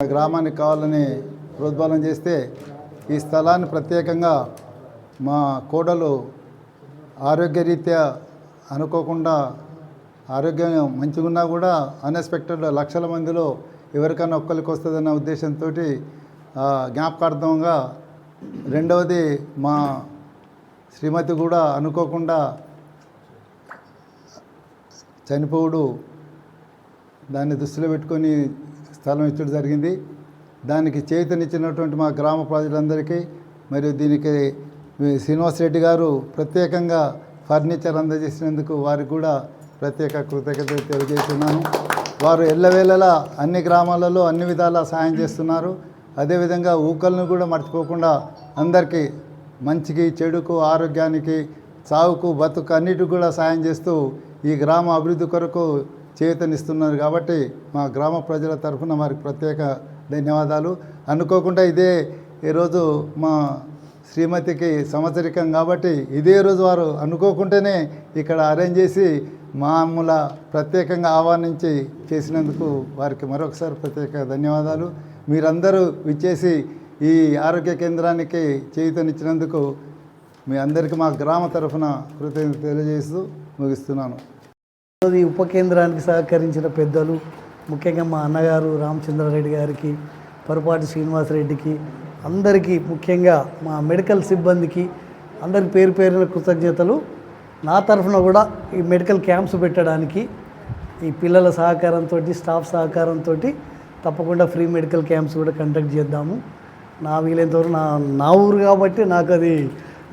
గ్రామానికి కావాలని ప్రోద్బలం చేస్తే ఈ స్థలాన్ని ప్రత్యేకంగా మా కోడలు ఆరోగ్యరీత్యా అనుకోకుండా ఆరోగ్యం మంచిగున్నా కూడా అన్ఎక్స్పెక్టెడ్ లక్షల మందిలో ఎవరికైనా ఒక్కరికి వస్తుందన్న ఉద్దేశంతో జ్ఞాపకార్థంగా రెండవది మా శ్రీమతి కూడా అనుకోకుండా చనిపోవుడు దాన్ని దృష్టిలో పెట్టుకొని స్థలం ఇచ్చడం జరిగింది. దానికి చేతనిచ్చినటువంటి మా గ్రామ ప్రజలందరికీ మరియు దీనికి శ్రీనివాస్ రెడ్డి గారు ప్రత్యేకంగా ఫర్నిచర్ అందజేసినందుకు వారికి కూడా ప్రత్యేక కృతజ్ఞతలు తెలియజేస్తున్నాను. వారు ఎల్లవేళలా అన్ని గ్రామాలలో అన్ని విధాలా సాయం చేస్తున్నారు. అదేవిధంగా ఊకలను కూడా మర్చిపోకుండా అందరికీ మంచికి చెడుకు ఆరోగ్యానికి సాగుకు బతుకు అన్నిటికి కూడా సాయం చేస్తూ ఈ గ్రామ అభివృద్ధి కొరకు చేతనిస్తున్నారు కాబట్టి మా గ్రామ ప్రజల తరఫున వారికి ప్రత్యేక ధన్యవాదాలు. అనుకోకుండా ఇదే ఈరోజు మా శ్రీమతికి సంవత్సరికం కాబట్టి ఇదే రోజు వారు అనుకోకుండానే ఇక్కడ అరేంజ్ చేసి మామూల ప్రత్యేకంగా ఆహ్వానించి చేసినందుకు వారికి మరొకసారి ప్రత్యేక ధన్యవాదాలు. మీరందరూ విచ్చేసి ఈ ఆరోగ్య కేంద్రానికి చేయుతనిచ్చినందుకు మీ అందరికీ మా గ్రామ తరఫున కృతజ్ఞత తెలియజేస్తూ ముగిస్తున్నాను. ఈ ఉప కేంద్రానికి సహకరించిన పెద్దలు ముఖ్యంగా మా అన్నగారు రామచంద్రారెడ్డి గారికి పొరపాటి శ్రీనివాసరెడ్డికి అందరికీ ముఖ్యంగా మా మెడికల్ సిబ్బందికి అందరి పేరు పేరిన కృతజ్ఞతలు. నా తరఫున కూడా ఈ మెడికల్ క్యాంప్స్ పెట్టడానికి ఈ పిల్లల సహకారంతో స్టాఫ్ సహకారంతో తప్పకుండా ఫ్రీ మెడికల్ క్యాంప్స్ కూడా కండక్ట్ చేద్దాము. నా వీలైనంతవరకు నా నా ఊరు కాబట్టి నాకు అది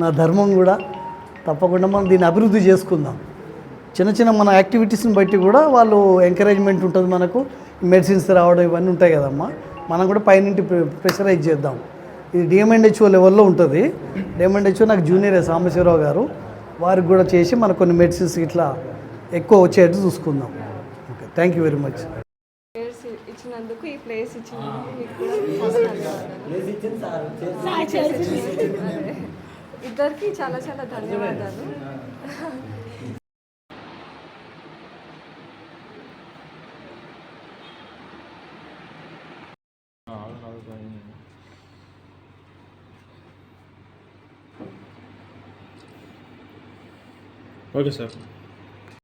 నా ధర్మం కూడా తప్పకుండా మనం దీన్ని అభివృద్ధి చేసుకుందాం. చిన్న చిన్న మన యాక్టివిటీస్ని బట్టి కూడా వాళ్ళు ఎంకరేజ్మెంట్ ఉంటుంది మనకు. మెడిసిన్స్ రావడం ఇవన్నీ ఉంటాయి కదమ్మా. మనం కూడా పైనుంటి ప్రె- ప్రెషరైజ్ చేద్దాం. ఇది డిఎంఎండ్హెచ్ఓ లెవెల్లో ఉంటుంది. డిఎంఎండ్హెచ్ఓ నాకు జూనియర్ సాంబశివరావు గారు. వారికి కూడా చేసి మనకు కొన్ని మెడిసిన్స్ ఇట్లా ఎక్కువ వచ్చేట్టు చూసుకుందాం. Okay thank you very much place ఇచ్చినందుకు ఈ ప్లేస్. ఇద్దరికి చాలా చాలా ధన్యవాదాలు. Okay sir